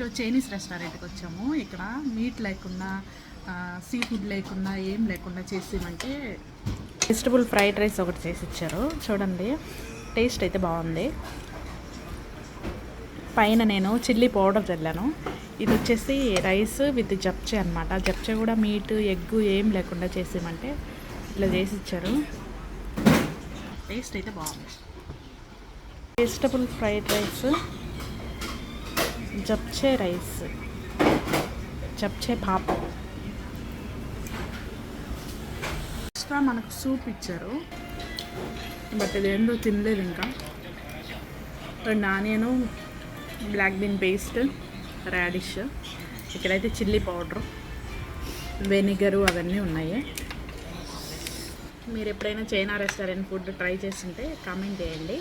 ఈరోజు చైనీస్ రెస్టారెంట్కి వచ్చాము. ఇక్కడ మీట్ లేకుండా సీ ఫుడ్ లేకుండా ఏం లేకుండా చేసామంటే వెజిటబుల్ ఫ్రైడ్ రైస్ ఒకటి చేసి ఇచ్చారు. చూడండి టేస్ట్ అయితే బాగుంది. పైన నేను చిల్లీ పౌడర్ చల్లాను. ఇది వచ్చేసి రైస్ విత్ జప్చే అనమాట జప్చే కూడా మీట్ ఎగ్ ఏం లేకుండా చేసామంటే ఇట్లా చేసి ఇచ్చారు. టేస్ట్ అయితే బాగుంది. Vegetable fried rice japchae rice japchae పాప ఎక్స్ట్రా మనకు సూప్ ఇచ్చారు. బట్ ఇది ఏందో తినలేదు ఇంకా. రెండు onion black bean paste radish ఇక్కడైతే చిల్లీ పౌడర్ వెనిగరు అవన్నీ ఉన్నాయి. మీరు ఎప్పుడైనా చైనా రెస్టారెంట్ ఫుడ్ ట్రై చేస్తుంటే కామెంట్ చేయండి.